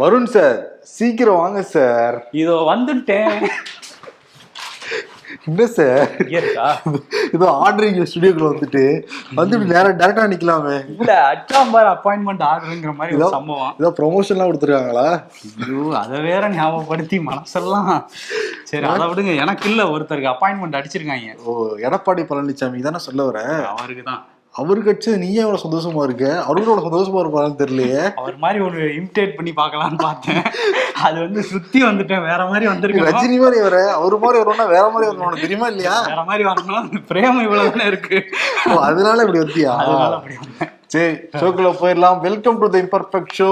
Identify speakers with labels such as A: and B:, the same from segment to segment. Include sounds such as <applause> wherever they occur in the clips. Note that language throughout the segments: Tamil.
A: வருண் சார் சீக்கிரம் வாங்க சார்.
B: இதோ வந்துட்டேன்.
A: என்ன சார்? ஏதோ ஆர்டரிங் ஸ்டுடியோக்குள்ள வந்துட்டு வந்து நேரம் டேரக்டா நிக்கலாமே.
B: இல்ல அச்சாம்பார் அப்பாயின்மெண்ட் ஆகுதுங்கிற மாதிரி ஒரு சம்பவம்.
A: ஏதோ ப்ரொமோஷன்லாம் கொடுத்துருக்காங்களா?
B: ஐயோ அதை வேற ஞாபகப்படுத்தி மனசெல்லாம். சரி அதை விடுங்க. எனக்கு இல்ல ஒருத்தருக்கு அப்பாயின்மெண்ட் அடிச்சிருக்காங்க.
A: ஓ எடப்பாடி பழனிசாமி தானே சொல்ல வர?
B: அவருக்கு தான்
A: அவருக்கு அடிச்சு நீயே எவ்வளவு சந்தோஷமா இருக்க? எவ்வளவு சந்தோஷமா இருப்பாருன்னு தெரியலையே.
B: அவர் மாதிரி ஒரு இமிட்டேட் பண்ணி பார்க்கலாம்னு பார்த்தேன். அது வந்து சுத்தி வந்துட்டேன். வேற மாதிரி வந்திருக்கேன்
A: ரஜினி மாதிரி வர அவரு மாதிரி வரணும்னா வேற மாதிரி வரணும் தெரியுமா இல்லையா?
B: வேற மாதிரி வரணும். பிரேமம் இவ்வளவு இருக்கு.
A: அதனால இப்படி வந்தியா?
B: அதனால அப்படி
A: சரி ஷோக்குள்ள போயிடலாம். Welcome to the imperfect show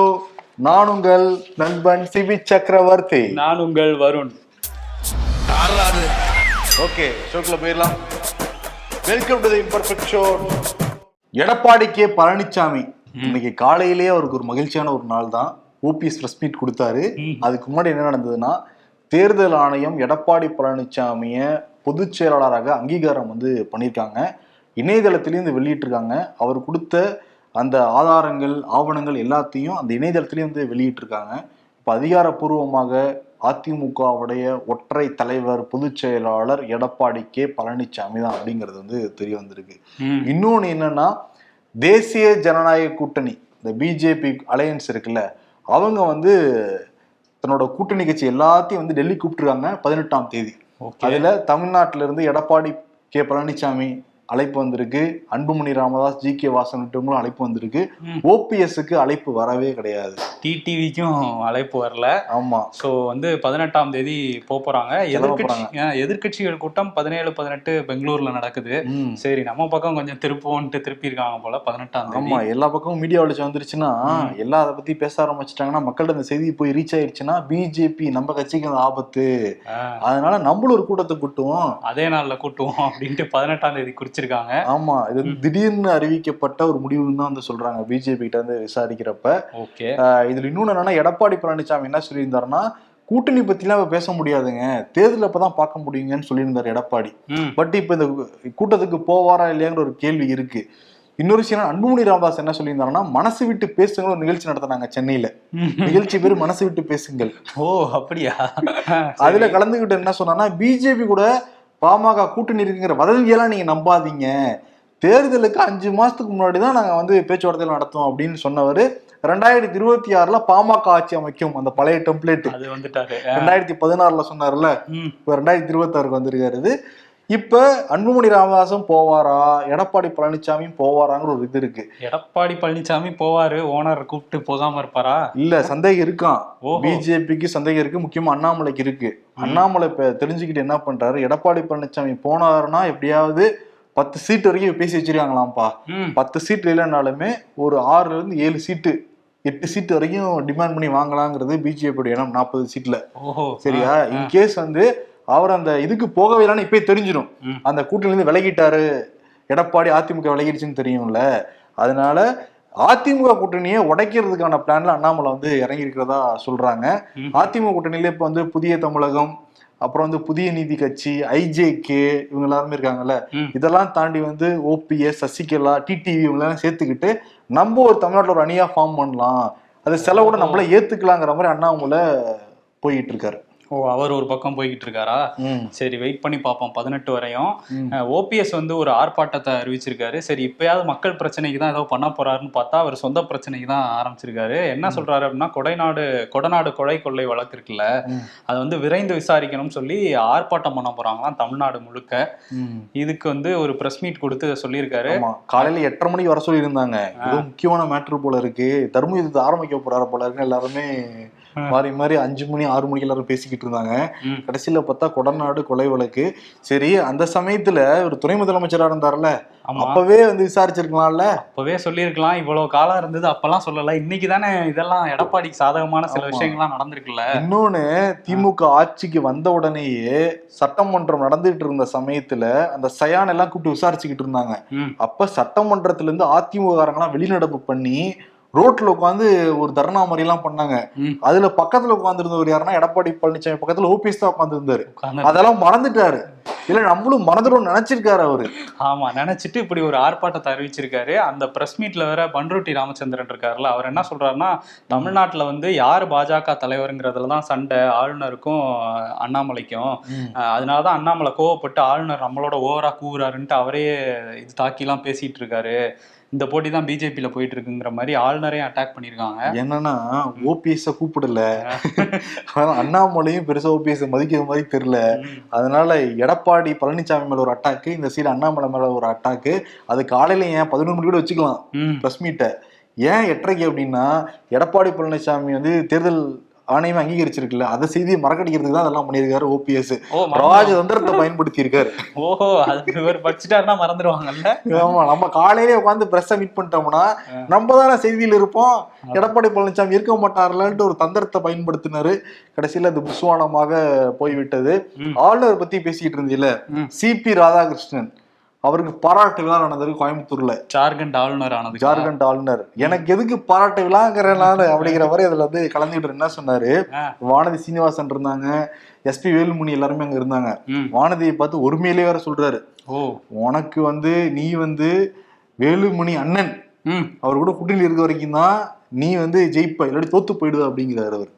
A: நான் உங்கள் நண்பன் சிபி சக்கரவர்த்தி.
B: நான் உங்கள் வருண்.
A: ஓகே ஷோக்குள்ள போயிடலாம். Welcome to the imperfect show Edappadi K Palaniswami இன்னைக்கு காலையிலேயே அவருக்கு ஒரு மகிழ்ச்சியான ஒரு நாள் தான். ஓபிஎஸ் பிரஸ் மீட் கொடுத்தாரு. அதுக்கு முன்னாடி என்ன நடந்ததுன்னா தேர்தல் ஆணையம் எடப்பாடி பழனிசாமிய பொதுச் செயலாளராக அங்கீகாரம் வந்து பண்ணியிருக்காங்க. இணையதளத்திலையும் இது வெளியிட்டிருக்காங்க. அவர் கொடுத்த அந்த ஆதாரங்கள் ஆவணங்கள் எல்லாத்தையும் அந்த இணையதளத்திலையும் வந்து வெளியிட்டிருக்காங்க. இப்போ அதிகாரப்பூர்வமாக அதிமுகவுடைய ஒற்றை தலைவர் பொதுச் செயலாளர் எடப்பாடி கே பழனிசாமி தான் அப்படிங்கிறது வந்து தெரிய வந்திருக்கு. இன்னொன்று என்னன்னா தேசிய ஜனநாயக கூட்டணி இந்த பிஜேபி அலையன்ஸ் இருக்குல்ல அவங்க வந்து தன்னோட கூட்டணி கட்சி எல்லாத்தையும் வந்து டெல்லி கூப்பிட்டுருக்காங்க பதினெட்டாம் தேதி. அதுல தமிழ்நாட்டில இருந்து எடப்பாடி கே பழனிசாமி அழைப்பு வந்திருக்கு. அன்புமணி ராமதாஸ் ஜி. கே. வாசன் உள்ளிட்டவங்களும் அழைப்பு வந்திருக்கு. ஓபிஎஸ்க்கு அழைப்பு வரவே கிடையாது.
B: டிடிவிக்கும் அழைப்பு வரல.
A: ஆமா.
B: ஸோ வந்து பதினெட்டாம் தேதி போறாங்க. எதிர்கட்சி எதிர்கட்சிகள் கூட்டம் பதினேழு பதினெட்டு பெங்களூர்ல நடக்குது. சரி நம்ம பக்கம் கொஞ்சம் திருப்போன்ட்டு திருப்பி இருக்காங்க போல பதினெட்டாம் தேதி.
A: ஆமா எல்லா பக்கமும் மீடியா வெளிச்சம் வந்துருச்சுன்னா எல்லாம் அதை பத்தி பேச ஆரம்பிச்சிட்டாங்கன்னா மக்கள்கிட்ட அந்த செய்தி போய் ரீச் ஆயிடுச்சுன்னா பிஜேபி நம்ம கட்சிக்கு அது ஆபத்து அதனால நம்மளும் ஒரு கூட்டத்தை கூட்டுவோம்.
B: அதே நாள்ல கூட்டுவோம் அப்படின்ட்டு பதினெட்டாம் தேதி குறிச்சிருக்காங்க
A: ஆமா இது வந்து திடீர்னு அறிவிக்கப்பட்ட ஒரு முடிவுன்னு தான் வந்து சொல்றாங்க. பிஜேபி கிட்ட இருந்து விசாரிக்கிறப்ப.
B: ஓகே.
A: இதுல இன்னொன்னு என்னன்னா எடப்பாடி பழனிசாமி என்ன சொல்லியிருந்தாருன்னா கூட்டணி பத்திலாம் இப்ப பேச முடியாதுங்க. தேர்தல் அப்பதான் பார்க்க முடியுங்கன்னு சொல்லியிருந்தாரு எடப்பாடி. பட் இப்ப இந்த கூட்டத்துக்கு போவாரா இல்லையாங்கிற ஒரு கேள்வி இருக்கு. இன்னொரு விஷயம் அன்புமணி ராமதாஸ் என்ன சொல்லியிருந்தாருன்னா மனசு விட்டு பேசுங்க ஒரு நிகழ்ச்சி நடத்தினாங்க சென்னையில. நிகழ்ச்சி பேர் மனசு விட்டு பேசுங்கள்.
B: ஓ அப்படியா?
A: அதுல கலந்துகிட்டு என்ன சொன்னான்னா பிஜேபி கூட பாமக கூட்டணி இருக்குங்கிற வதந்தியெல்லாம் நீங்க நம்பாதீங்க. தேர்தலுக்கு அஞ்சு மாசத்துக்கு முன்னாடி தான் நாங்க வந்து பேச்சுவார்த்தை நடத்துவோம் அப்படின்னு சொன்னவர் ரெண்டாயிரத்தி இருபத்தி ஆறுல பாமக ஆட்சி அமைக்கும் அந்த பழைய டெம்ப்ளேட்
B: அது வந்துட்டாரு.
A: ரெண்டாயிரத்தி பதினாறுல சொன்னார்ல இப்ப ரெண்டாயிரத்தி இருபத்தாறுக்கு வந்திருக்காரு இது. இப்ப அன்புமணி ராமதாசும் போவாரா? எடப்பாடி பழனிசாமியும் போவாராங்கிற ஒரு இது இருக்கு.
B: எடப்பாடி பழனிசாமி போவாரு ஓனர் கூப்பிட்டு போகாம இருப்பாரா?
A: இல்ல சந்தேகம் இருக்கான். பிஜேபிக்கு சந்தேகம் இருக்கு முக்கியமா அண்ணாமலைக்கு இருக்கு. அண்ணாமலை தெரிஞ்சுக்கிட்டு என்ன பண்றாரு? எடப்பாடி பழனிசாமி போனாருன்னா எப்படியாவது பத்து சீட் வரைக்கும் பேசி வச்சிருக்காங்களாம்ப்பா. பத்து சீட் இல்லைனாலுமே ஒரு ஆறுல இருந்து ஏழு சீட்டு எட்டு சீட் வரைக்கும் டிமாண்ட் பண்ணி வாங்கலாங்கிறது பிஜேபியோட இடம் நாற்பது சீட்ல சரியா? இன்கேஸ் வந்து அவர் அந்த இதுக்கு போகவே இல்லைன்னு இப்பயே தெரிஞ்சிடும். அந்த கூட்டணியில இருந்து விலகிட்டாரு. எடப்பாடி அதிமுக விலகிடுச்சுன்னு தெரியும்ல. அதனால அதிமுக கூட்டணியை உடைக்கிறதுக்கான பிளான்ல அண்ணாமலை வந்து இறங்கி இருக்கிறதா சொல்றாங்க. அதிமுக கூட்டணியில இப்ப வந்து புதிய தமிழகம் அப்புறம் வந்து புதிய நீதி கட்சி ஐஜேகே இவங்க எல்லாருமே இருக்காங்கல்ல. இதெல்லாம் தாண்டி வந்து ஓபிஎஸ் சசிகலா டிடிவி இவங்க எல்லாம் சேர்த்துக்கிட்டு நம்ம ஒரு தமிழ்நாட்டுல ஒரு அணியா ஃபார்ம் பண்ணலாம். அது செலவோட நம்மள ஏத்துக்கலாங்கிற மாதிரி அண்ணாமலை போயிட்டு இருக்காரு.
B: ஓ அவர் ஒரு பக்கம் போய்கிட்டு இருக்காரா. சரி வெயிட் பண்ணி பார்ப்போம். பதினெட்டு வரையும். ஓபிஎஸ் வந்து ஒரு ஆர்ப்பாட்டத்தை அறிவிச்சிருக்காரு. சரி இப்பயாவது மக்கள் பிரச்சனைக்கு தான் ஏதோ பண்ண போறாருன்னு பார்த்தா அவர் சொந்த பிரச்சனைக்கு தான் ஆரம்பிச்சிருக்காரு. என்ன சொல்றாரு அப்படின்னா கொடைநாடு கொடநாடு கொலை கொள்ளை வழக்கு இருக்குல்ல. அது வந்து விரைந்து விசாரிக்கணும்னு சொல்லி ஆர்ப்பாட்டம் பண்ண போறாங்களாம் தமிழ்நாடு முழுக்க. இதுக்கு வந்து ஒரு பிரஸ் மீட் கொடுத்து சொல்லியிருக்காரு.
A: காலையில எட்டரை மணிக்கு வர சொல்லியிருந்தாங்க. முக்கியமான மேட்ரு போல இருக்கு. தர்ம யுத்தத்தை ஆரம்பிக்க போறாரு போல இருக்குன்னு எல்லாருமே. மாறி மாறி அஞ்சு மணி ஆறு மணிக்கு எல்லாரும் பேசிக்கிட்டு இருந்தாங்க. கடைசியில பார்த்தா கொடநாடு கொலை வழக்கு. சரி அந்த சமயத்துல ஒரு துணை முதலமைச்சரா இருந்தாருல்ல
B: ஆமா.
A: அப்பவே வந்து விசாரிச்சிருக்கலாம்ல?
B: அப்பவே சொல்லியிருக்கலாம். இவ்வளவு காலம் இருந்தது அப்பெல்லாம் சொல்லல. இன்னைக்கு தானே இதெல்லாம் எடப்பாடிக்கு சாதகமான சில. விஷயங்கள்லாம் நடந்திருக்குல்ல.
A: இன்னொன்னு திமுக ஆட்சிக்கு வந்த உடனேயே சட்டமன்றம் நடந்துட்டு இருந்த சமயத்துல அந்த சயான் எல்லாம் கூப்பிட்டு விசாரிச்சுக்கிட்டு இருந்தாங்க. அப்ப சட்டமன்றத்துல இருந்து அதிமுக காரங்களாம் வெளிநடப்பு பண்ணி ரோட்ல உட்காந்து ஒரு தர்ணா மாதிரி எல்லாம் பண்ணாங்க. அதுல பக்கத்துல உட்கார்ந்து இருந்தவர் யாருன்னா எடப்பாடி பழனிசாமி பக்கத்துல ஓபிஎஸ் தான் உட்கார்ந்து அதெல்லாம் மறந்துட்டாரு. இல்ல நம்மளும் மறந்துடும் நினைச்சிருக்காரு அவரு.
B: ஆமா நினைச்சிட்டு இப்படி ஒரு ஆர்ப்பாட்டத்தை அறிவிச்சிருக்காரு. அந்த பிரஸ் மீட்ல வேற பன்ருட்டி ராமச்சந்திரன் இருக்காருல்ல அவர் என்ன சொல்றாருன்னா தமிழ்நாட்டுல வந்து யார் பாஜக தலைவருங்கிறதுல தான் சண்டை. ஆளுநருக்கும் அண்ணாமலைக்கும். அதனாலதான் அண்ணாமலை கோவப்பட்டு ஆளுநர் நம்மளோட ஓவரா கூவுறாருன்ட்டு அவரே இது தாக்கிலாம் பேசிட்டு இருக்காரு. இந்த போட்டி தான் பிஜேபியில போயிட்டு இருக்குங்கிற மாதிரி ஆளுநரையும் அட்டாக் பண்ணியிருக்காங்க.
A: என்னன்னா ஓபிஎஸ் கூப்பிடல. அண்ணாமலையும் பெருசா ஓபிஎஸ் மதிக்கிற மாதிரி தெரியல. அதனால எடப்பாடி பழனிசாமி மேல ஒரு அட்டாக்கு இந்த சைடு அண்ணாமலை மேல ஒரு அட்டாக்கு அது காலையில ஏன் பதினொரு மணி கூட வச்சுக்கலாம் பிரஸ் மீட்டை ஏன் எட்டரைக்கு அப்படின்னா எடப்பாடி பழனிசாமி வந்து தேர்தல் ஆணையம் அங்கீகரிச்சிருக்குல்ல? அதை செய்தியை மறக்கடிக்கிறதுக்கு தான் அதெல்லாம் பண்ணியிருக்காரு ஓபிஎஸ் ராஜதந்திரத்தை பயன்படுத்தி இருக்காரு
B: ஓஹோ அது இவர் படிச்சுட்டாருன்னா மறந்துடுவாங்கல்ல
A: ஆமா நம்ம காலையிலே உட்காந்து பிரஸ்ஸை மீட் பண்ணிட்டோம்னா நம்ம தானே செய்தியில் இருப்போம். எடப்பாடி பழனிசாமி இருக்க மாட்டார்லன்ட்டு ஒரு தந்திரத்தை பயன்படுத்தினாரு. கடைசியில அது புஸ்வானமாக போய்விட்டது. ஆளுநர் பத்தி பேசிட்டு இருந்தீல. சிபி ராதாகிருஷ்ணன். அவருக்கு பாராட்டு விழா நடந்தது கோயம்புத்தூர்ல.
B: ஜார்க்கண்ட் ஆளுநர் ஆனது.
A: ஜார்க்கண்ட் ஆளுநர். எனக்கு எதுக்கு பாராட்டு விழாங்கிறேன் நானு அப்படிங்கிற மாதிரி அதுல வந்து கலந்துகிட்டு என்ன சொன்னாரு. வானதி சீனிவாசன் இருந்தாங்க. எஸ்பி வேலுமணி எல்லாருமே அங்க இருந்தாங்க. வானதியை பார்த்து ஒருமையிலே வேற சொல்றாரு.
B: ஓ.
A: உனக்கு வந்து நீ வந்து வேலுமணி அண்ணன். அவர் கூட கூட்டணியில் இருக்க வரைக்கும் தான் நீ வந்து ஜெயிப்ப இல்லாட்டி தோத்து போயிடுவ அப்படிங்கிறாரு அவர்.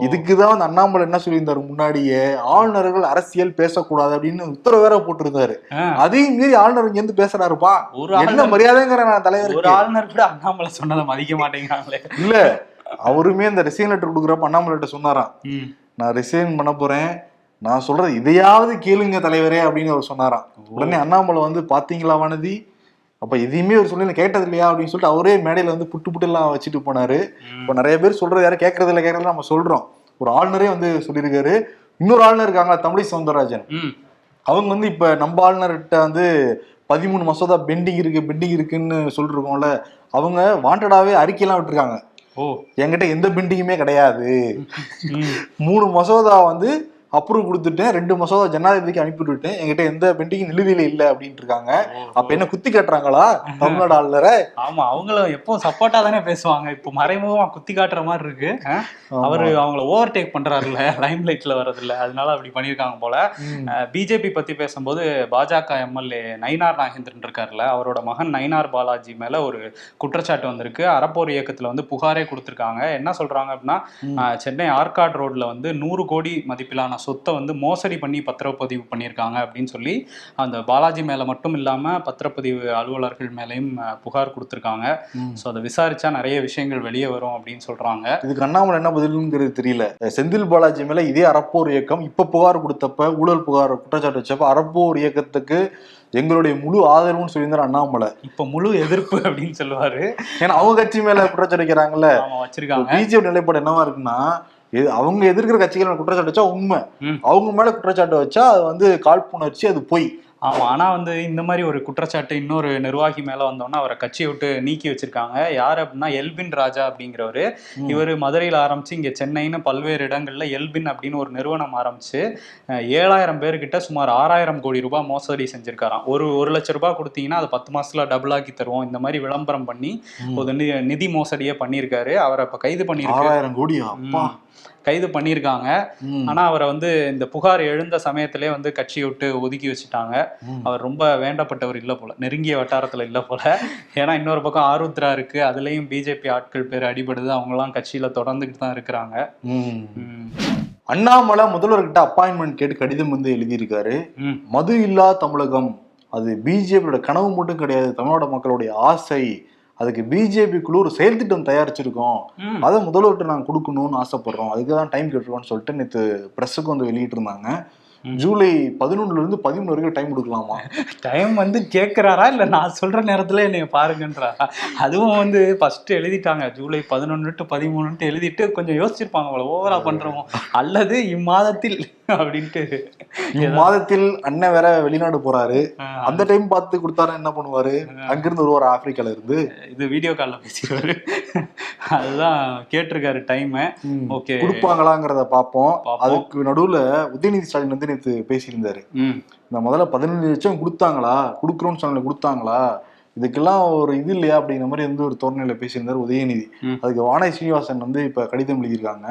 A: இதுக்குதான் வந்து அண்ணாமலை என்ன சொல்லியிருந்தாரு முன்னாடியே? ஆளுநர்கள் அரசியல் பேசக்கூடாது அப்படின்னு உத்தரவு வேற போட்டிருந்தாரு. அதையும் மீறி ஆளுநர் இங்க இருந்து பேசுறாருப்பா.
B: ஒரு
A: என்ன மரியாதைங்கிற நான்
B: ஒரு
A: தலைவர்
B: ஆளுநர் கூட அண்ணாமலை சொன்னதை மதிக்க மாட்டேங்கிறாங்களே.
A: இல்ல அவருமே இந்த ரிசைன் லெட்டர் கொடுக்குறப்ப அண்ணாமலை சொன்னாராம். நான் ரிசைன் பண்ண போறேன். நான் சொல்றது இதையாவது கேளுங்க தலைவரே அப்படின்னு அவர் சொன்னாராம். உடனே அண்ணாமலை வந்து பாத்தீங்களா வானதி? அப்ப எதையுமே ஒரு சொல்லி கேட்டது இல்லையா? அப்படின்னு சொல்லிட்டு அவரே மேடையில வந்து புட்டு புட்டு எல்லாம் வச்சுட்டு போனாரு. இப்போ நிறைய பேர் சொல்றது யாரும் கேட்கறது இல்லை கேட்கறது நம்ம சொல்றோம். ஒரு ஆளுநரே வந்து சொல்லியிருக்காரு. இன்னொரு ஆளுநர் இருக்காங்க தமிழை சவுந்தரராஜன். அவங்க வந்து இப்ப நம்ம ஆளுநர்கிட்ட வந்து பதிமூணு மசோதா பெண்டிங் இருக்கு பெண்டிங் இருக்குன்னு சொல்லிருக்கோம்ல அவங்க வாண்டடாவே அறிக்கையெல்லாம் விட்டுருக்காங்க.
B: ஓ.
A: என்கிட்ட எந்த பெண்டிங்குமே கிடையாது. மூணு மசோதா வந்து அப்ரூவ் கொடுத்துட்டேன் ரெண்டு மசோதா ஜனாதிபதிக்கு அனுப்பி விட்டுட்டேன். என்கிட்ட எந்த பெண்டிங் நிலுவையில இல்ல அப்படின்ட்டு இருக்காங்க அப்ப என்ன குத்தி காட்டுறாங்களா? தமிழ்நாடு ஆளுநரை?
B: ஆமா அவங்களும் எப்பவும் சப்போர்ட்டா தானே பேசுவாங்க. இப்போ மறைமுகமா குத்தி காட்டுற மாதிரி இருக்கு? அவரு அவங்கள ஓவர் டேக் பண்றாருல்ல லைம் லைட்ல வர்றதில்ல. அதனால அப்படி பண்ணியிருக்காங்க போல. பிஜேபி பத்தி பேசும்போது பாஜக எம்எல்ஏ நயினார் நாகேந்திரன் இருக்காருல்ல. அவரோட மகன் நயினார் பாலாஜி மேல ஒரு குற்றச்சாட்டு வந்திருக்கு. அறப்போர் இயக்கத்துல வந்து புகாரே கொடுத்திருக்காங்க. என்ன சொல்றாங்க அப்படின்னா சென்னை ஆற்காடு ரோட்ல வந்து நூறு கோடி மதிப்பிலான சொத்தை வந்து மோசடி பண்ணி பத்திரப்பதிவு பண்ணியிருக்காங்க அப்படின்னு சொல்லி அந்த பாலாஜி மேல மட்டும் இல்லாம பத்திரப்பதிவு அலுவலர்கள் மேலேயும் புகார் கொடுத்திருக்காங்க. ஸோ அதை விசாரிச்சா நிறைய விஷயங்கள் வெளியே வரும் அப்படின்னு சொல்றாங்க.
A: இதுக்கு அண்ணாமலை என்ன பதிலுங்கிறது தெரியல. செந்தில் பாலாஜி மேல இதே அறப்போர் இயக்கம் இப்ப புகார் கொடுத்தப்ப ஊழல் புகார் குற்றச்சாட்டு வச்சப்ப அறப்போர் இயக்கத்துக்கு எங்களுடைய முழு ஆதரவுன்னு சொல்லியிருந்தார் அண்ணாமலை.
B: இப்போ முழு எதிர்ப்பு <laughs> அப்படின்னு சொல்லுவாரு.
A: ஏன்னா அவங்க கட்சி மேல குற்றச்சாட்டு வைக்கிறாங்கல்ல.
B: வச்சிருக்காங்க.
A: பிஜேபி நிலைப்பாடு என்னவா இருக்குன்னா இது அவங்க எதிர்க்கிற கட்சிகள் குற்றச்சாட்டு வச்சா உண்மை. அவங்க மேல குற்றச்சாட்டு வச்சா அது வந்து காழ்ப்புணர்ச்சி அது பொய்
B: ஆமா ஆனா வந்து இந்த மாதிரி ஒரு குற்றச்சாட்டு இன்னொரு நிர்வாகி மேல வந்தோன்னா அவரை கட்சியை விட்டு நீக்கி வச்சிருக்காங்க. யார் அப்படின்னா எல்பின் ராஜா அப்படிங்கிறவரு. இவர் மதுரையில் ஆரம்பிச்சு இங்க சென்னைன்னு பல்வேறு இடங்கள்ல எல்பின் அப்படின்னு ஒரு நிறுவனம் ஆரம்பிச்சு ஏழாயிரம் பேர்கிட்ட சுமார் ஆறாயிரம் கோடி ரூபாய் மோசடி செஞ்சிருக்காராம். ஒரு ஒரு லட்ச ரூபாய் கொடுத்தீங்கன்னா அதை பத்து மாசத்துல டபுள் ஆக்கி தருவோம். இந்த மாதிரி விளம்பரம் பண்ணி. ஒரு நிதி மோசடியே பண்ணியிருக்காரு. அவரை இப்ப கைது பண்ணியிருக்கு.
A: ஆறாயிரம்
B: ம். கைது பண்ணியிருக்காங்க. ஆனா அவரை வந்து இந்த புகார் எழுந்த சமயத்திலே வந்து கட்சியை விட்டு ஒதுக்கி வச்சுட்டாங்க. அவர் ரொம்ப வேண்டப்பட்டவர் இல்ல போல. நெருங்கிய வட்டாரத்துல இல்ல போல. ஏன்னா இன்னொரு பக்கம் ஆருத்ரா இருக்கு. அதுலயும் பிஜேபி ஆட்கள் பேர் அடிபடுது. அவங்க எல்லாம் கட்சியில தொடர்ந்துகிட்டு தான் இருக்கிறாங்க.
A: அண்ணாமலை முதல்வர்கிட்ட அப்பாயின்மெண்ட் கேட்டு கடிதம் வந்து எழுதியிருக்காரு. மது இல்லா தமிழகம். அது பிஜேபியோட கனவு மட்டும் கிடையாது தமிழ்நாடு மக்களுடைய ஆசை. அதுக்கு பிஜேபி குழு ஒரு செயல் திட்டம் தயாரிச்சிருக்கோம். அதை முதல்வர்கிட்ட நாங்கள் கொடுக்கணும்னு ஆசைப்படுறோம். அதுக்கு தான் டைம் கேட்டுருக்கோம்னு சொல்லிட்டு நேற்று ப்ரெஸ்ஸுக்கு வந்து வெளியிட்டு இருந்தாங்க
B: ம்.
A: ஜூலை பதினொன்னுல இருந்து பதிமூணு வரைக்கும் டைம் கொடுக்கலாமா?
B: டைம் வந்து கேக்குறாரா? இல்ல நான் சொல்ற நேரத்துல என்னைய பாருங்கன்றாரா அதுவும் வந்து ஃபர்ஸ்ட் எழுதிட்டாங்க. ஜூலை பதினொன்னு டு பதிமூணுன்ட்டு எழுதிட்டு கொஞ்சம் யோசிச்சிருப்பாங்க அவ்வளவு ஓவரா பண்றோமோ? அல்லது இம்மாதத்தில் அப்படின்ட்டு
A: மாதத்தில் அண்ணன் வேற வெளிநாடு போறாரு. அந்த டைம் பார்த்து கொடுத்தாரு என்ன பண்ணுவாரு? அங்கிருந்து வருவார் ஆப்பிரிக்கால இருந்து.
B: இது வீடியோ கால்ல பேசிடுவாரு. அதுதான் கேட்டிருக்காரு டைம் ஓகே.
A: கொடுப்பாங்களாங்கிறத பார்ப்போம். அதுக்கு நடுவுல உதயநிதி ஸ்டாலின் வந்து நேற்று பேசியிருந்தாரு. இந்த முதல்ல பதினஞ்சு லட்சம் கொடுத்தாங்களா? கொடுக்குறோம்னு சொன்னாங்க கொடுத்தாங்களா? இதுக்கெல்லாம் ஒரு இது இல்லையா? அப்படிங்கிற மாதிரி வந்து ஒரு தோரணையில பேசியிருந்தார் உதயநிதி. அதுக்கு வானை சீனிவாசன் வந்து இப்ப கடிதம் எழுதியிருக்காங்க.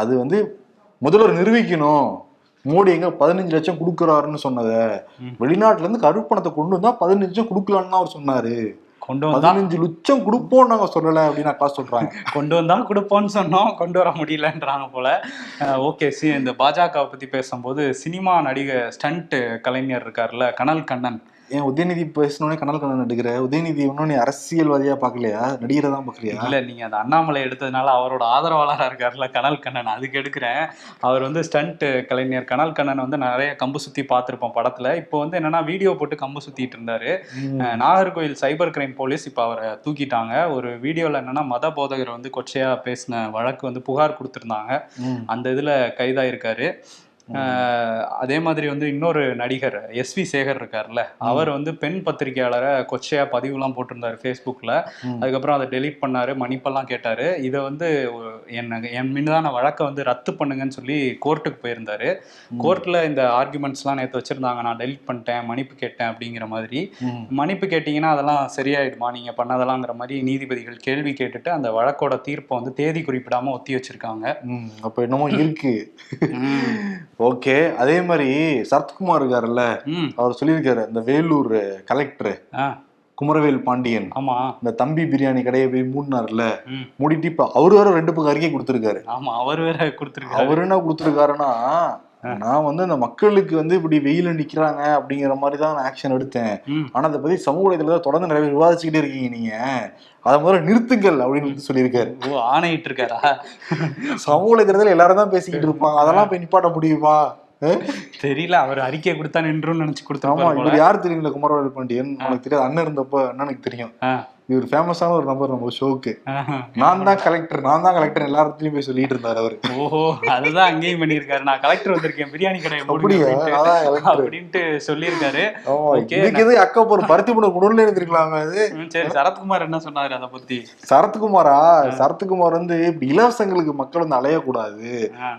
A: அது வந்து முதல்வர் நிரூபிக்கணும். மோடி எங்க பதினஞ்சு லட்சம் கொடுக்குறாருன்னு சொன்னத. வெளிநாட்டுல இருந்து கருப்பணத்தை கொண்டு வந்தா பதினஞ்சு லட்சம் கொடுக்கலான்னு அவர் சொன்னாரு.
B: கொண்டு வந்தா
A: பதினஞ்சு லட்சம் கொடுப்போம் நாங்க சொல்லல அப்படின்னு அக்கா சொல்றாங்க. <laughs>
B: கொண்டு வந்தா கொடுப்போம்னு சொன்னோம் கொண்டு வர முடியலன்றாங்க போல. ஓகே சி இந்த பாஜகவை பத்தி பேசும்போது சினிமா நடிகர் ஸ்டண்ட் கலைஞர் இருக்கார்ல கனல் கண்ணன்.
A: ஏன் உதயநிதி பேசணுன்னே கனல் கண்ணன் நடிக்கிற? உதயநிதி இன்னும் நீ அரசியல்வாதியா பாக்கலையா நடிகரை தான் பாக்குறியா
B: இல்ல நீங்க அந்த அண்ணாமலை எடுத்ததுனால அவரோட ஆதரவாளரா இருக்காருல்ல கனல் கண்ணன். அதுக்கு எடுக்கிறேன். அவர் வந்து ஸ்டண்ட் கலைஞர் கனல் கண்ணன் வந்து நிறைய கம்பு சுத்தி பார்த்திருப்போம் படத்துல. இப்போ வந்து என்னன்னா வீடியோ போட்டு கம்பு சுத்திட்டு இருந்தாரு. நாகர்கோயில் சைபர் கிரைம் போலீஸ் இப்போ அவரை தூக்கிட்டாங்க. ஒரு வீடியோல என்னன்னா மத போதகர் வந்து கொச்சையா பேசின வழக்கு வந்து புகார் கொடுத்திருந்தாங்க. அந்த இதுல கைதாயிருக்காரு. அதே மாதிரி வந்து இன்னொரு நடிகர் எஸ் வி சேகர் இருக்கார்ல அவர் வந்து பெண் பத்திரிகையாளரை கொச்சையா பதிவுலாம் போட்டிருந்தாரு ஃபேஸ்புக்கில்
A: ம்.
B: அதுக்கப்புறம் அதை டெலீட் பண்ணாரு மன்னிப்பெல்லாம் கேட்டாரு. இதை வந்து என் என் மீதான வழக்கை வந்து ரத்து பண்ணுங்கன்னு சொல்லி கோர்ட்டுக்கு போயிருந்தாரு. கோர்ட்ல இந்த ஆர்குமெண்ட்ஸ்லாம் நேற்று வச்சிருந்தாங்க. நான் டெலீட் பண்ணிட்டேன் மன்னிப்பு கேட்டேன் அப்படிங்கிற மாதிரி. மன்னிப்பு கேட்டீங்கன்னா அதெல்லாம் சரியாயிடுமா? நீங்க பண்ணதெல்லாங்கிற மாதிரி நீதிபதிகள் கேள்வி கேட்டுட்டு அந்த வழக்கோட தீர்ப்பை வந்து தேதி குறிப்பிடாம ஒத்தி வச்சிருக்காங்க.
A: அப்ப என்னமோ இருக்கு. ஓகே. அதே மாதிரி சரத்குமார் இருக்காருல்ல அவர் சொல்லியிருக்காரு இந்த வேலூர் கலெக்டர் குமரவேல் பாண்டியன்.
B: ஆமா.
A: இந்த தம்பி பிரியாணி கடையை போய் மூடினார்ல மூடிட்டு இப்ப அவரு வேற ரெண்டு பக்கம் அறிக்கை கொடுத்திருக்காரு.
B: ஆமா அவர் வேற கொடுத்துருக்காரு.
A: அவர் என்ன கொடுத்திருக்காருன்னா நான் வந்து அந்த மக்களுக்கு வந்து இப்படி வெயில நிக்கிறாங்க அப்படிங்கிற மாதிரி தான் நான் ஆக்ஷன் எடுத்தேன். ஆனா அதை பத்தி சமூக வலைதளத்துல தொடர்ந்து நிறைய விவாதிச்சுக்கிட்டே இருக்கீங்க நீங்க. அதை முதல்ல நிறுத்துங்கள் அப்படின்னு சொல்லியிருக்காரு.
B: ஓ ஆணையிட்டு இருக்காரா?
A: சமூக வலைதளத்துல எல்லாரும் தான் பேசிக்கிட்டு இருப்பாங்க. அதெல்லாம் போய் நிப்பாட்ட முடியுமா?
B: தெரியல அவர் அறிக்கை கொடுத்தா நின்றுன்னு நினைச்சு
A: ஆமா
B: போல.
A: இவர் யார் தெரியுங்களா குமரவேல் பாண்டியன். உனக்கு தெரியாது. அண்ணன் இருந்தப்ப அண்ணனுக்கு தெரியும். இவர் ஃபேமஸான ஒரு நபர் நம்ம ஷோக்கு. நான் தான் கலெக்டர் நான் தான் கலெக்டர் எல்லா இடத்துலயும் போய் சொல்லிட்டு இருந்தாரு அவரு.
B: ஓஹோ அதுதான் அங்கேயும் பண்ணியிருக்காரு. நான் கலெக்டர் வந்திருக்கேன் பிரியாணி கடை அப்படின்ட்டு. சொல்லியிருக்காரு.
A: இதுக்கு எது அக்கா ஒரு பருத்தி முனை குடல்ல இருந்திருக்கலாமே அது.
B: சரி சரத்குமார் என்ன சொன்னாரு அதை பத்தி?
A: சரத்குமாரா? சரத்குமார் வந்து இப்படி இலவசங்களுக்கு மக்கள் வந்து அலையக்கூடாது.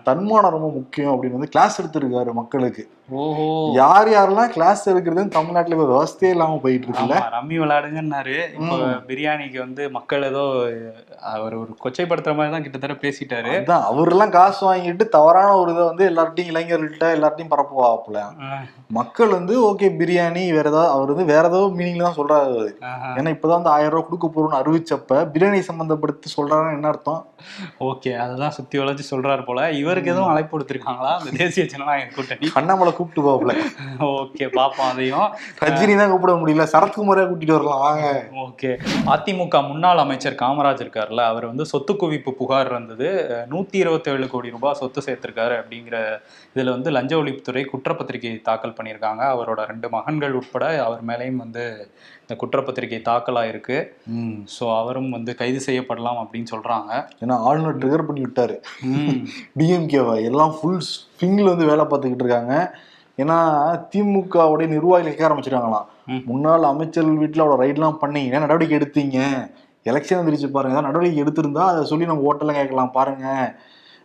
A: தன்மானம் ரொம்ப முக்கியம் அப்படின்னு வந்து கிளாஸ் எடுத்திருக்காரு மக்களுக்கு.
B: ஓஹோ.
A: யார் யாரெல்லாம் கிளாஸ் எடுக்கிறதுன்னு தமிழ்நாட்டுல இப்ப விவசாயே இல்லாம போயிட்டு இருக்குல்ல?
B: ரம்மி விளையாடுங்கன்னாரு. இப்போ பிரியாணிக்கு வந்து மக்கள் ஏதோ அவர் ஒரு கொச்சைப்படுத்துற மாதிரி தான் கிட்டத்தட்ட பேசிட்டாரு.
A: அதான் அவரெல்லாம் காசு வாங்கிட்டு தவறான ஒரு இதை வந்து எல்லார்ட்டையும் இளைஞர்கள்ட்ட எல்லார்ட்டையும் பரப்புவாப்புல. மக்கள் வந்து ஓகே பிரியாணி வேற ஏதாவது அவர் வந்து வேற ஏதோ மீனிங்ல தான் சொல்றாரு.
B: ஆஹா.
A: ஏன்னா இப்பதான் வந்து ஆயிரம் ரூபாய் கொடுக்க போறோம்னு அறிவிச்சப்ப பிரியாணி சம்பந்தப்படுத்தி சொல்றாருன்னு என்ன அர்த்தம்?
B: ஓகே அததான் சுத்தி வளைச்சு சொல்றாரு போல. இவருக்கு எதுவும் அழைப்பு கொடுத்துருக்காங்களா அந்த தேசிய ஜனநாயக கூட்டணி.
A: அண்ணாமலை கூப்பிட்டு போகல
B: ஓகே பாப்போம் அதையும்.
A: ரஜினி தான் கூப்பிட முடியல. சரத்குமாரே கூட்டிட்டு வரலாம் வாங்க.
B: ஓகே அதிமுக முன்னாள் அமைச்சர் காமராஜ் இருக்கார்ல அவர் வந்து சொத்து குவிப்பு புகார் இருந்தது. நூத்தி இருபத்தேழு கோடி ரூபாய் சொத்து சேர்த்திருக்காரு அப்படிங்கிற இதுல வந்து லஞ்ச ஒழிப்புத்துறை குற்றப்பத்திரிகை தாக்கல் பண்ணியிருக்காங்க. அவரோட ரெண்டு மகன்கள் உட்பட அவர் மேலேயும் வந்து இந்த குற்றப்பத்திரிகை தாக்கலாயிருக்கு. ஸோ அவரும் வந்து கைது செய்யப்படலாம் அப்படின்னு சொல்றாங்க.
A: ஏன்னா ஆளுநர் ட்ரிகர் பண்ணி விட்டாரு. டிஎம்கேவை <laughs> எல்லாம் ஃபுல் ஸ்விங்ல வந்து வேலை பார்த்துக்கிட்டு இருக்காங்க. ஏன்னா திமுகவுடைய நிர்வாகிகள் கேட்க ஆரம்பிச்சிட்டாங்களாம்
B: ம்.
A: முன்னாள் அமைச்சர்கள் வீட்டில் அவ்வளோ ரைட்லாம் பண்ணி ஏன் நடவடிக்கை எடுத்தீங்க? எலெக்ஷன் வந்துருச்சு பாருங்க. ஏதாவது நடவடிக்கை எடுத்திருந்தா அதை சொல்லி நம்ம ஓட்டெல்லாம் கேட்கலாம் பாருங்க.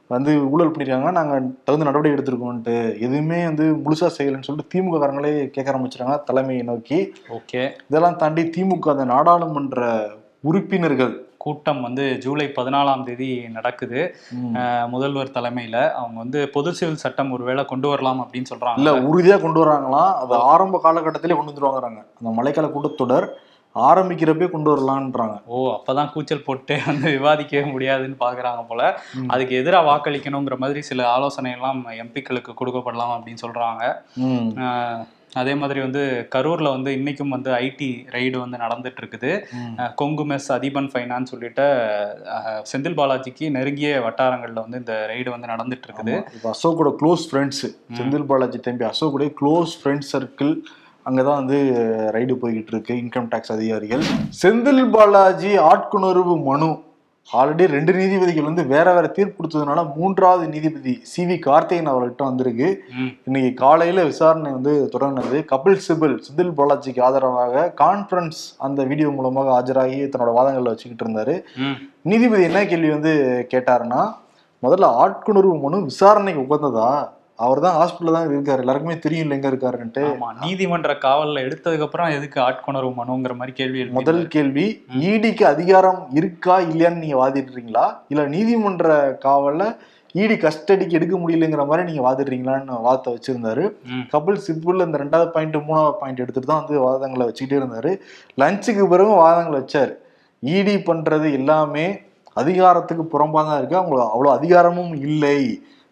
A: வந்து ஊழல் பண்ணிருக்காங்க நாங்கள் தகுந்த நடவடிக்கை எடுத்திருக்கோன்ட்டு எதுவுமே வந்து முழுசா செய்யலைன்னு சொல்லிட்டு திமுக காரங்களே கேட்க ஆரம்பிச்சிட்டாங்க தலைமையை நோக்கி.
B: ஓகே.
A: இதெல்லாம் தாண்டி திமுக அந்த நாடாளுமன்ற உறுப்பினர்கள்.
B: கூட்டம் வந்து ஜூலை பதினாலாம் தேதி நடக்குது. முதல்வர் தலைமையில அவங்க வந்து பொது சிவில் சட்டம் ஒருவேளை கொண்டு வரலாம் அப்படின்னு
A: இல்ல
B: சொல்றாங்க
A: உறுதியா கொண்டு வராங்களாம். அது ஆரம்ப காலகட்டத்திலே கொண்டு வந்துருவாங்கறாங்க. அந்த மழைக்கால கூட்டத்தொடர் ஆரம்பிக்கிறப்பே கொண்டு வரலான்றாங்க.
B: ஓ அப்பதான் கூச்சல் போட்டு வந்து விவாதிக்கவே முடியாதுன்னு பாக்குறாங்க போல. அதுக்கு எதிராக வாக்களிக்கணுங்கிற மாதிரி சில ஆலோசனை எல்லாம் எம்பிக்களுக்கு கொடுக்கப்படலாம் அப்படின்னு சொல்றாங்க. அதே மாதிரி வந்து கரூர்ல வந்து இன்னைக்கும் வந்து ஐடி ரைடு வந்து நடந்துட்டு இருக்குது கொங்கு மெஸ் அதிபன் ஃபைனான்ஸ் உள்ளிட்ட அஹ், செந்தில் பாலாஜிக்கு நெருங்கிய வட்டாரங்கள்ல வந்து இந்த ரைடு வந்து நடந்துட்டு இருக்குது
A: அசோக்கோட க்ளோஸ் ஃப்ரெண்ட்ஸ் செந்தில் பாலாஜி தம்பி அசோக்குடைய க்ளோஸ் ஃப்ரெண்ட் சர்க்கிள் அங்கதான் வந்து ரைடு போய்கிட்டு இருக்கு இன்கம் டேக்ஸ் அதிகாரிகள். செந்தில் பாலாஜி ஆட்கொணர்வு மனு. ஆல்ரெடி ரெண்டு நீதிபதிகள் வந்து வேற வேற தீர்ப்பு கொடுத்ததுனால மூன்றாவது நீதிபதி சி வி கார்த்திகேயன் அவர்கள்ட்ட வந்திருக்கு. இன்னைக்கு காலையில விசாரணை வந்து தொடங்கினது. கபில் சிபல் செந்தில் பாலாஜிக்கு ஆதரவாக கான்ஃபரன்ஸ் அந்த வீடியோ மூலமாக ஆஜராகி தன்னோட வாதங்களை வச்சுக்கிட்டு இருந்தாரு. நீதிபதி என்ன கேள்வி வந்து கேட்டாருன்னா முதல்ல ஆட்கொணர்வு மனு விசாரணைக்கு உகந்ததா? அவர் தான் ஹாஸ்பிட்டல் தான் இருக்காரு. எல்லாருக்குமே தெரியும் இல்ல எங்க இருக்காருன்ட்டு.
B: நீதிமன்ற காவல்ல எடுத்ததுக்கு அப்புறம் எதுக்கு ஆட்கொணர்வு மனுங்கிற மாதிரி கேள்வி
A: முதல் கேள்வி ஈடிக்கு அதிகாரம் இருக்கா இல்லையான்னு நீங்க வாதிடுறீங்களா? இல்ல நீதிமன்ற காவல்ல ஈடி கஸ்டடிக்கு எடுக்க முடியலங்கிற மாதிரி நீங்க வாதிடுறீங்களான்னு வாதத்தை வச்சிருந்தாரு. கபில் சிபுல் இந்த ரெண்டாவது பாயிண்ட் மூணாவது பாயிண்ட் எடுத்துட்டு தான் வந்து வாதங்களை வச்சுக்கிட்டே இருந்தாரு. லஞ்சுக்கு பிறகு வாதங்களை வச்சாரு. ஈடி பண்றது எல்லாமே அதிகாரத்துக்கு புறம்பாக தான் இருக்கு. அவங்களுக்கு அவ்வளோ அதிகாரமும் இல்லை.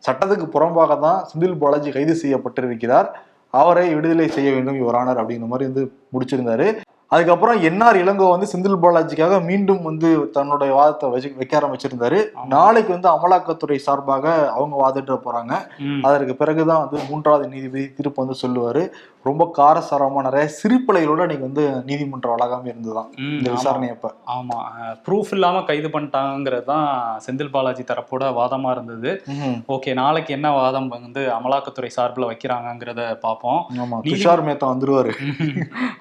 A: சட்டத்துக்கு புறம்பாக தான் சுந்தில் பாலாஜி கைது செய்யப்பட்டிருக்கிறார். அவரை விடுதலை செய்ய வேண்டும் யுவரானர் அப்படிங்கிற மாதிரி வந்து முடிச்சிருந்தாரு. அதுக்கப்புறம் என்ஆர் இளங்கோ வந்து செந்தில் பாலாஜிக்காக மீண்டும் வந்து தன்னுடைய வாதத்தை வச்சு வைக்க ஆரம்பிச்சிருந்தாரு. நாளைக்கு வந்து அமலாக்கத்துறை சார்பாக அவங்க வாதிட்டு போறாங்க. அதற்கு பிறகுதான் வந்து மூன்றாவது நீதிபதி தீர்ப்பு வந்து சொல்லுவாரு. ரொம்ப காரசாரமா நிறைய சிரிப்பலைகளோட இன்னைக்கு வந்து நீதிமன்ற வளாகம் இருந்துதான் இந்த. விசாரணை அப்ப
B: ஆமா. ப்ரூஃப் இல்லாம கைது பண்ணிட்டாங்கிறது தான் செந்தில் பாலாஜி தரப்போட வாதமா இருந்தது. ஓகே நாளைக்கு என்ன வாதம் வந்து அமலாக்கத்துறை சார்பில் வைக்கிறாங்கங்கிறத பார்ப்போம்.
A: ஆமா துஷார் மேத்தா வந்துருவாரு.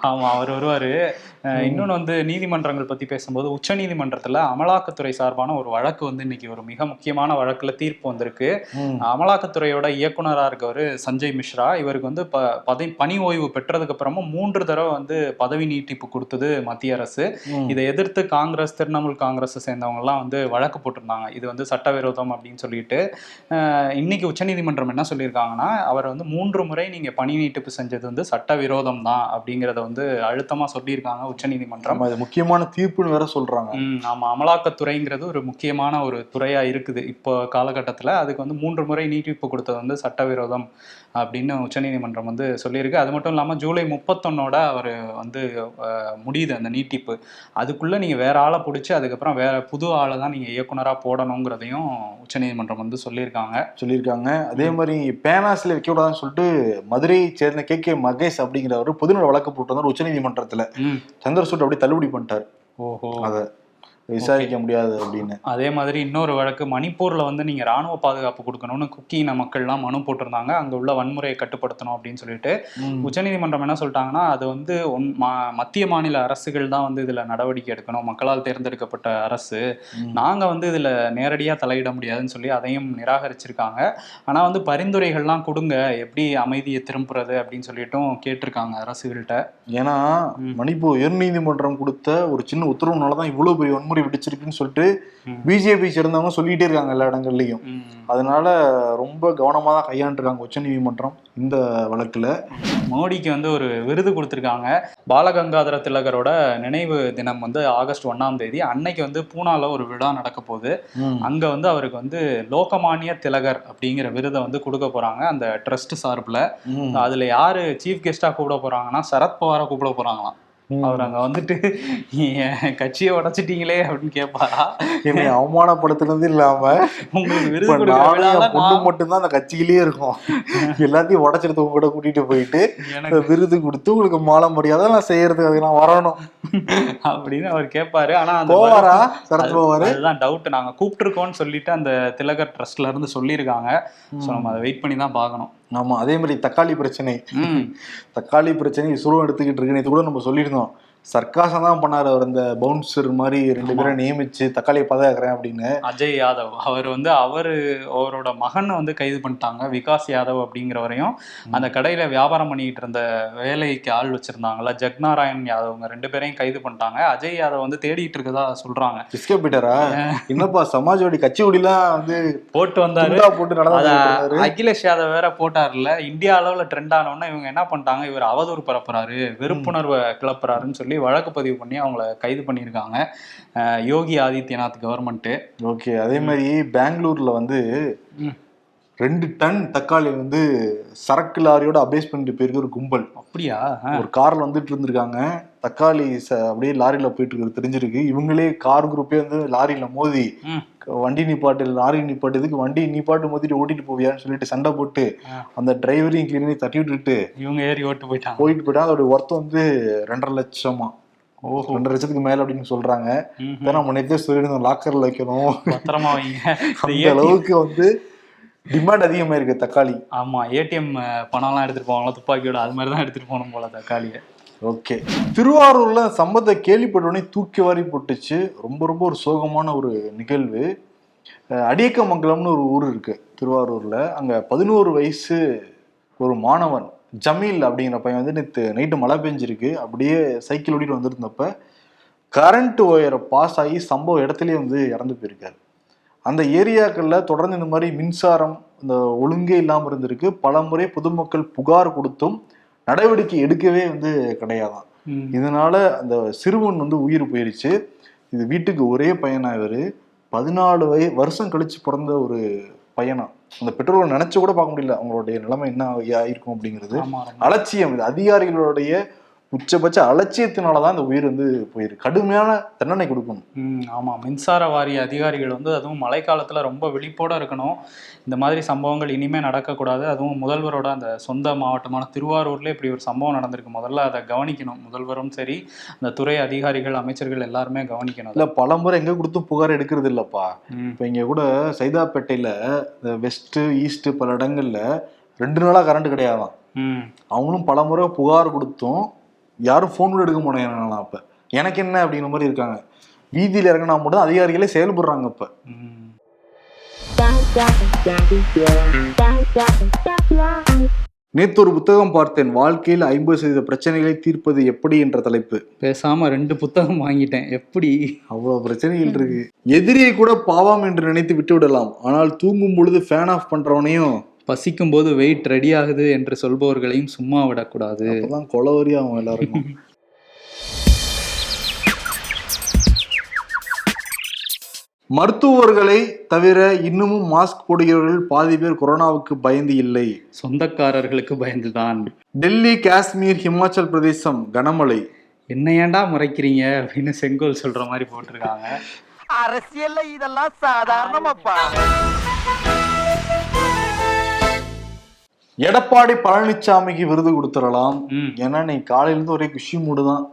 B: ஆமா அவர் வருவாரு. yeah. அஹ் இன்னொன்னு வந்து நீதிமன்றங்கள் பத்தி பேசும்போது உச்ச நீதிமன்றத்துல அமலாக்கத்துறை சார்பான ஒரு வழக்கு வந்து இன்னைக்கு ஒரு மிக முக்கியமான வழக்குல தீர்ப்பு வந்திருக்கு. அமலாக்கத்துறையோட இயக்குனரா இருக்கவர் சஞ்சய் மிஸ்ரா இவருக்கு வந்து ப பதவி பணி ஓய்வு பெற்றதுக்கு அப்புறமா மூன்று தடவை வந்து பதவி நீட்டிப்பு கொடுத்தது மத்திய அரசு. இதை எதிர்த்து காங்கிரஸ் திரிணாமுல் காங்கிரஸ் சேர்ந்தவங்க எல்லாம் வந்து வழக்கு போட்டிருந்தாங்க. இது வந்து சட்டவிரோதம் அப்படின்னு சொல்லிட்டு இன்னைக்கு உச்சநீதிமன்றம் என்ன சொல்லியிருக்காங்கன்னா அவர் வந்து மூன்று முறை நீங்க பணி நீட்டிப்பு செஞ்சது வந்து சட்டவிரோதம் தான் அப்படிங்கிறத வந்து அழுத்தமா சொல்லியிருக்காங்க. உச்சநீதிமன்றம்.
A: இது முக்கியமான தீர்ப்புன்னு வேற சொல்றாங்க.
B: ம், ஆமா அமலாக்கத்துறைங்கிறது ஒரு முக்கியமான ஒரு துறையா இருக்குது. இப்போ காலகட்டத்துல அதுக்கு வந்து மூன்று முறை நீட்டிப்பு கொடுத்தது வந்து சட்டவிரோதம் அப்படின்னு உச்சநீதிமன்றம் வந்து சொல்லியிருக்கு. அது மட்டும் இல்லாம ஜூலை முப்பத்தொன்னோட அவர் வந்து முடியுது அந்த நீட்டிப்பு. அதுக்குள்ள நீங்க வேற ஆளை பிடிச்சி அதுக்கப்புறம் வேற புது ஆளை தான் நீங்க இயக்குனரா போடணுங்கிறதையும் உச்சநீதிமன்றம் வந்து சொல்லியிருக்காங்க.
A: சொல்லியிருக்காங்க. அதே மாதிரி பேனாஸ்ல வைக்க கூடாதுன்னு சொல்லிட்டு மதுரையை சேர்ந்த கே கே மகேஷ் அப்படிங்கிறவர் பொதுநல வழக்கு போட்டு வந்தார் உச்சநீதிமன்றத்துல. சந்திரசூட் அப்படி தள்ளுபடி பண்ணிட்டார்.
B: ஓஹோ.
A: அத விசாரிக்க முடியாது அப்படின்னு.
B: அதே மாதிரி இன்னொரு வழக்கு மணிப்பூர்ல வந்து நீங்க ராணுவ பாதுகாப்பு கொடுக்கணும்னு குக்கி இன மக்கள்லாம் மனு போட்டிருந்தாங்க. அங்க உள்ள வன்முறையை கட்டுப்படுத்தணும் அப்படின்னு சொல்லிட்டு. உச்சநீதிமன்றம் என்ன சொல்லிட்டாங்கன்னா அது வந்து ஒன்- மத்திய மாநில அரசுகள் தான் வந்து இதுல நடவடிக்கை எடுக்கணும். மக்களால் தேர்ந்தெடுக்கப்பட்ட அரசு. நாங்க வந்து இதுல நேரடியா தலையிட முடியாதுன்னு சொல்லி அதையும் நிராகரிச்சிருக்காங்க. ஆனா வந்து பரிந்துரைகள்லாம் கொடுங்க. எப்படி அமைதியை திரும்புறது அப்படின்னு சொல்லிட்டும் கேட்டிருக்காங்க அரசுகள்கிட்ட.
A: ஏன்னா. மணிப்பூர் உயர்நீதிமன்றம் கொடுத்த ஒரு சின்ன உத்தரவுனாலதான் இவ்வளவு பெரிய வன்முறை விடுச்சிருக்குன்னு சொல்லிட்டு
B: ம்.
A: பிஜேபி சேர்ந்தவங்க சொல்லிட்டே இருக்காங்க எல்லா இடங்கள்லயும். அதனால ரொம்ப கவனமா தான் கையாண்டுருக்காங்க உச்சநீதிமன்றம் இந்த வழக்குல
B: மோடிக்கு வந்து ஒரு விருது கொடுத்துருக்காங்க பாலகங்காதர திலகரோட நினைவு தினம் வந்து ஆகஸ்ட் ஒண்ணாம் தேதி அன்னைக்கு வந்து பூனால ஒரு விழா நடக்க போகுது. அங்க வந்து அவருக்கு வந்து லோகமானிய திலகர் அப்படிங்கிற விருதை வந்து கொடுக்க போறாங்க அந்த ட்ரஸ்ட் சார்பில். அதுல யாரு சீஃப் கெஸ்டா கூப்பிட போறாங்கன்னா சரத்பவாரை கூப்பிட போறாங்களாம். அவர் அங்க வந்துட்டு கட்சியை உடைச்சிட்டீங்களே? அப்படின்னு கேட்பாரா?
A: என்னை அவமானப்படுத்துனது இல்லாம
B: உங்களுக்கு
A: பொண்ணு மட்டும்தான் அந்த கட்சியிலேயே இருக்கும். எல்லாத்தையும் உங்க கூட கூட்டிட்டு போயிட்டு
B: எனக்கு
A: விருது கொடுத்து உங்களுக்கு மாலை மரியாதை நான் செய்யறதுக்கு அதுக்கு நான் வரணும்.
B: அப்படின்னு அவர் கேட்பாரு. ஆனா அந்த
A: போவாரா? சரத் போவாரு?
B: அதுதான் டவுட் நாங்க கூப்பிட்டுருக்கோம்னு சொல்லிட்டு அந்த திலகர் ட்ரஸ்ட்ல இருந்து சொல்லியிருக்காங்க. சோ நம்ம அதை வெயிட் பண்ணி தான் பார்க்கணும்.
A: ஆமா அதே மாதிரி தக்காளி பிரச்சனை. தக்காளி பிரச்சனை சுருவம் எடுத்துக்கிட்டு இருக்கு நேத்து கூட நம்ம சொல்லியிருந்தோம் சர்க்காசம் தான் பண்ணாரு அவர். இந்த பவுன்சர் மாதிரி ரெண்டு பேரை நியமிச்சு தக்காளியை பாதுகாக்கிறேன் அப்படின்னு.
B: அஜய் யாதவ். அவர் வந்து அவரு அவரோட மகனை வந்து கைது பண்ணிட்டாங்க. விகாஸ் யாதவ் அப்படிங்கிறவரையும். அந்த கடையில வியாபாரம் பண்ணிக்கிட்டு இருந்த வேலைக்கு ஆள் வச்சிருந்தாங்கல்ல ஜக்நாராயண் யாதவ்ங்க ரெண்டு பேரையும் கைது பண்ணிட்டாங்க. அஜய் யாதவ் வந்து தேடிட்டு இருக்கதா சொல்றாங்க.
A: பிஸ்கே பீட்டரா <laughs> என்னப்பா சமாஜ்வாடி கட்சி ஒடிலாம் வந்து
B: போட்டு வந்தாரு.
A: போட்டு நடந்தாரு
B: அகிலேஷ் யாதவ் வேற போட்டார்ல இந்தியா அளவுல ட்ரெண்ட் ஆனோன்னா இவங்க என்ன பண்ணிட்டாங்க? இவர் அவதூறு பரப்புறாரு. வெறுப்புணர்வை கிளப்புறாருன்னு சொல்லி வழக்கு பதிவு பண்ணி அவங்கள கைது பண்ணியிருக்காங்க யோகி ஆதித்யநாத் கவர்மெண்ட்
A: ஓகே அதே மாதிரி பெங்களூர்ல வந்து. ரெண்டு டன் தக்காளி வந்து சரக்கு லாரியோட அபேஸ் பண்ணிட்டு போயிருக்கு ஒரு கும்பல்.
B: அப்படியா?
A: ஒரு கார்ல வந்துட்டு இருந்திருக்காங்க. தக்காளி அப்படியே லாரியில போயிட்டு இருக்கிறது தெரிஞ்சிருக்கு. இவங்களே கார் குரூப்பே வந்து லாரியில மோதி. வண்டி நிப்பாட்டு லாரி நிப்பாட்டு இதுக்கு வண்டி நிப்பாட்டு மோதிட்டு ஓட்டிட்டு போவியான்னு சொல்லிட்டு சண்டை போட்டு. அந்த டிரைவரையும் கிளீனையும் தட்டி விட்டுட்டு
B: இவங்க ஏறி ஓட்டு போயிட்டாங்க.
A: போயிட்டு போயிட்டா அதோட ஒர்த்தம் வந்து ரெண்டரை லட்சமா.
B: ஓஹோ.
A: ரெண்டரை லட்சத்துக்கு மேல அப்படின்னு சொல்றாங்க. இதை நம்ம நேற்றே சொல்லியிருந்தோம் லாக்கர்ல வைக்கணும்.
B: பத்திரமா வைங்க.
A: அந்த அளவுக்கு வந்து டிமாண்ட் அதிகமா இருக்கு தக்காளி.
B: ஆமா ஏடிஎம் பணம்லாம் எடுத்துட்டு போவாங்களா துப்பாக்கியோட அது மாதிரி தான் எடுத்துட்டு போகணும் போல தக்காளியை.
A: ஓகே. திருவாரூர்ல சம்பவத்தை கேள்விப்பட்டோடனே தூக்கி வாரி போட்டுச்சு. ரொம்ப ரொம்ப ஒரு சோகமான ஒரு நிகழ்வு. அடியக்கமங்கலம்னு ஒரு ஊர் இருக்கு திருவாரூர்ல. அங்க பதினோரு வயசு ஒரு மாணவன் ஜமீல் அப்படிங்கிற பையன் வந்து நேற்று நைட்டு மழை பெஞ்சிருக்கு. அப்படியே சைக்கிள் ஓட்டிட்டு வந்திருந்தப்ப கரண்ட் ஒயரை பாஸ் ஆகி சம்பவ இடத்துலயே வந்து இறந்து போயிருக்காரு. அந்த ஏரியாக்களில் தொடர்ந்து இந்த மாதிரி மின்சாரம் இந்த ஒழுங்கே இல்லாமல் இருந்திருக்கு. பல முறை பொதுமக்கள் புகார் கொடுத்தும் நடவடிக்கை எடுக்கவே வந்து கிடையாதாம்
B: ம்.
A: இதனால அந்த சிறுவன் வந்து உயிர் போயிருச்சு. இது வீட்டுக்கு ஒரே பையனா இவரு. பதினாலு வய வருஷம் கழிச்சு பிறந்த ஒரு பையனா. அந்த பெற்றோர்கள் நினைச்சு கூட பார்க்க முடியல. அவங்களுடைய நிலைமை என்ன ஆயிருக்கும் அப்படிங்கிறது. அலட்சியம் இது. அதிகாரிகளுடைய உச்சபட்ச அலட்சியத்தினாலதான் இந்த உயிர் வந்து போயிருக்கு கடுமையான தண்டனை கொடுக்கணும்.
B: ம் ஆமா. மின்சார வாரிய அதிகாரிகள் வந்து அதுவும் மழைக்காலத்துல ரொம்ப விழிப்போட இருக்கணும். இந்த மாதிரி சம்பவங்கள் இனிமே நடக்கக்கூடாது. அதுவும் முதல்வரோட அந்த சொந்த மாவட்டமான திருவாரூர்ல இப்படி ஒரு சம்பவம் நடந்திருக்கு. முதல்ல அதை கவனிக்கணும். முதல்வரும் சரி அந்த துறை அதிகாரிகள் அமைச்சர்கள் எல்லாருமே கவனிக்கணும்.
A: இல்ல பல முறை எங்க கொடுத்தும் புகார் எடுக்கிறது இல்லப்பா. இப்ப இங்க கூட சைதாப்பேட்டையில இந்த வெஸ்ட் ஈஸ்ட் பல இடங்கள்ல ரெண்டு நாளா கரண்ட் கிடையாதாம்
B: ம்.
A: அவங்களும் பல முறை புகார் கொடுத்தும் யாரும் ஃபோன் கூட எடுக்க மாட்டேங்கிறாங்களாம் அப்ப. எனக்கு என்ன அப்படிங்கிற மாதிரி இருக்காங்க. வீதியில இறங்கினா மட்டும் அதிகாரிகளே செயல்படுறாங்க இப்ப நேத்து ஒரு புத்தகம் பார்த்தேன். வாழ்க்கையில் ஐம்பது சதவீத பிரச்சனைகளை தீர்ப்பது எப்படி என்ற தலைப்பு.
B: பேசாம ரெண்டு புத்தகம் வாங்கிட்டேன். எப்படி?
A: அவ்வளவு பிரச்சனைகள் இருக்கு. எதிரியை கூட பாவம் என்று நினைத்து விட்டு விடலாம் ஆனால் தூங்கும் பொழுது ஃபேன் ஆஃப் பண்றவனையும்
B: பசிக்கும் போது வெயிட் ரெடி ஆகுது என்று சொல்பவர்களையும் சும்மா விடக்கூடாது.
A: அப்பதான் கொலவரி ஆகும் எல்லாருக்கும். மருத்துவர்களை தவிர இன்னமும் மாஸ்க் போடுகிறவர்கள் பாதி பேர் கொரோனாவுக்கு பயந்து இல்லை.
B: சொந்தக்காரர்களுக்கு பயந்துதான்.
A: டெல்லி காஷ்மீர் ஹிமாச்சல் பிரதேசம் கனமழை.
B: என்ன ஏன்டா முறைக்கிறீங்க அப்படின்னு செங்கோல் சொல்ற மாதிரி போட்டிருக்காங்க.
C: அரசியல்ல இதெல்லாம் சாதாரணமாப்பா.
A: எடப்பாடி பழனிசாமிக்கு விருது கொடுத்துடலாம். ஏன்னா நீ காலையில இருந்து ஒரே குஷி மூடு தான்.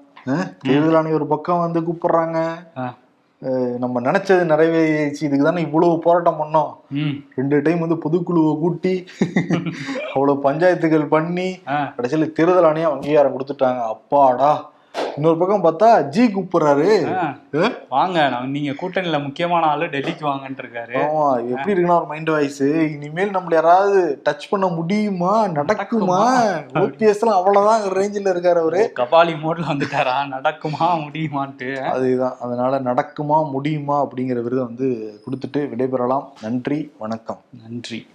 A: தேர்தல் ஆணையம் ஒரு பக்கம் வந்து கூப்பிடுறாங்க. நம்ம நினைச்சது நிறைவேறிச்சு. இதுக்கு தானே இவ்வளவு போராட்டம் பண்ணோம். ரெண்டு டைம் வந்து பொதுக்குழுவை கூட்டி <laughs> அவ்வளவு பஞ்சாயத்துகள் பண்ணி கடைசியில தேர்தல் ஆணையம் அங்கீகாரம் கொடுத்துட்டாங்க. அப்பாடா. இன்னொரு பக்கம் பார்த்தா ஜி கூப்பிடுறாரு.
B: வாங்க நான் நீங்க கூட்டணியில முக்கியமான ஆளு டெல்லிக்கு வாங்கன்னு இருக்காரு
A: ஆமா எப்படி இருக்குன்னா ஒரு மைண்ட் வாய்ஸ் இனிமேல் நம்மள யாராவது டச் பண்ண முடியுமா? நடக்குமா? ஓபிஎஸ் எல்லாம் அவ்வளவுதான் ரேஞ்சில் இருக்காரு அவரு.
B: கபாலி மோட்ல வந்துட்டாரா? நடக்குமா முடியுமான்ட்டு?
A: அதுதான். அதனால நடக்குமா முடியுமா அப்படிங்கிற விருதை வந்து கொடுத்துட்டு விடைபெறலாம். நன்றி வணக்கம்.
B: நன்றி.